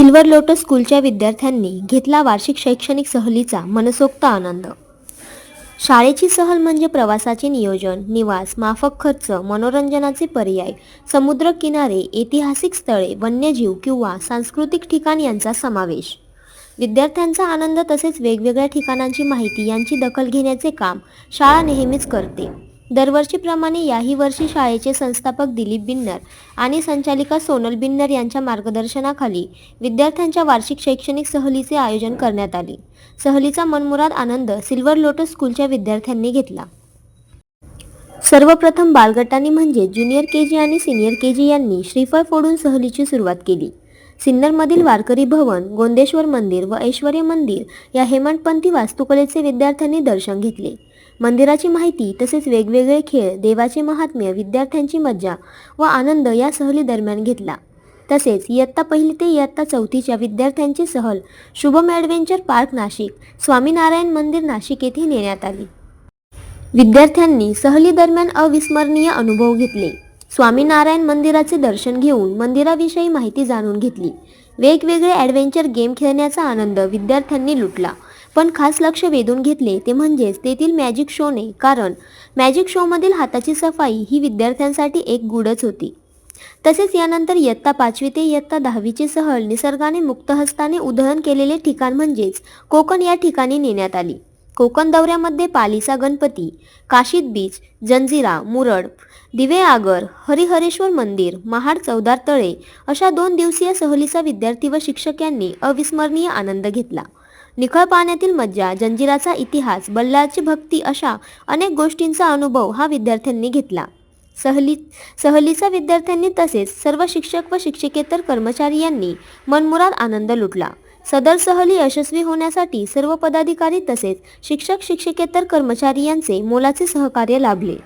Silver lotus स्कूलच्या विद्यार्थ्यांनी घेतला वार्षिक शैक्षणिक सहलीचा मनसोक्त आनंद. शाळेची सहल म्हणजे प्रवासाचे नियोजन निवास माफक खर्च मनोरंजनाचे पर्याय समुद्र किनारे ऐतिहासिक स्थळे वन्यजीव किंवा सांस्कृतिक ठिकाण यांचा समावेश. विद्यार्थ्यांचा आनंद तसेच वेगवेगळ्या ठिकाणांची माहिती यांची दखल घेण्याचे काम शाळा नेहमीच करते. दरवर्षीप्रमाणे याही वर्षी शाळेचे संस्थापक दिलीप बिन्नर आणि संचालिका सोनल बिन्नर यांच्या मार्गदर्शनाखाली विद्यार्थ्यांच्या वार्षिक शैक्षणिक सहलीचे आयोजन करण्यात आले. सहलीचा मनमुराद आनंद सिल्वर लोटस स्कूलच्या विद्यार्थ्यांनी घेतला. सर्वप्रथम बालगटांनी म्हणजे ज्युनियर के जी आणि सिनियर के जी यांनी श्रीफळ फोडून सहलीची सुरुवात केली. सिन्नरमधील वारकरी भवन गोंदेश्वर मंदिर व ऐश्वर्य मंदिर या हेमंतपंथी वास्तुकलेचे विद्यार्थ्यांनी दर्शन घेतले. मंदिराची माहिती तसेच वेगवेगळे खेळ देवाचे महात्म्य विद्यार्थ्यांची मज्जा व आनंद या सहली दरम्यान घेतला. तसेच इयत्ता पहिली ते इयत्ता चौथीच्या विद्यार्थ्यांची सहल शुभम ॲडव्हेंचर पार्क नाशिक स्वामीनारायण मंदिर नाशिक येथे नेण्यात आली. विद्यार्थ्यांनी सहलीदरम्यान अविस्मरणीय अनुभव घेतले. स्वामीनारायण मंदिराचे दर्शन घेऊन मंदिराविषयी माहिती जाणून घेतली. वेगवेगळे ॲडव्हेंचर गेम खेळण्याचा आनंद विद्यार्थ्यांनी लुटला. पण खास लक्ष वेधून घेतले ते म्हणजेच तेथील मॅजिक शोने कारण मॅजिक शोमधील हाताची सफाई ही विद्यार्थ्यांसाठी एक गुडच होती. तसेच यानंतर इयत्ता पाचवी ते इयत्ता दहावीची सहल निसर्गाने मुक्तहस्ताने उधळण केलेले ठिकाण म्हणजेच कोकण या ठिकाणी नेण्यात आली. कोकण दौऱ्यामध्ये पालीचा गणपती काशीद बीच जंजिरा मुरड दिवे आगर हरिहरेश्वर मंदिर महाड चौदार तळे अशा दोन दिवसीय सहलीचा विद्यार्थी व शिक्षक यांनी अविस्मरणीय आनंद घेतला. निखळ पाण्यातील मज्जा जंजिराचा इतिहास बल्लाची भक्ती अशा अनेक गोष्टींचा अनुभव हा विद्यार्थ्यांनी घेतला. सहली सहलीचा विद्यार्थ्यांनी तसेच सर्व शिक्षक व शिक्षकेतर कर्मचारी यांनी मनमुराद आनंद लुटला. सदर सहली यशस्वी होण्यासाठी सर्व पदाधिकारी तसेच शिक्षक शिक्षकेतर कर्मचारी यांचे मोलाचे सहकार्य लाभले.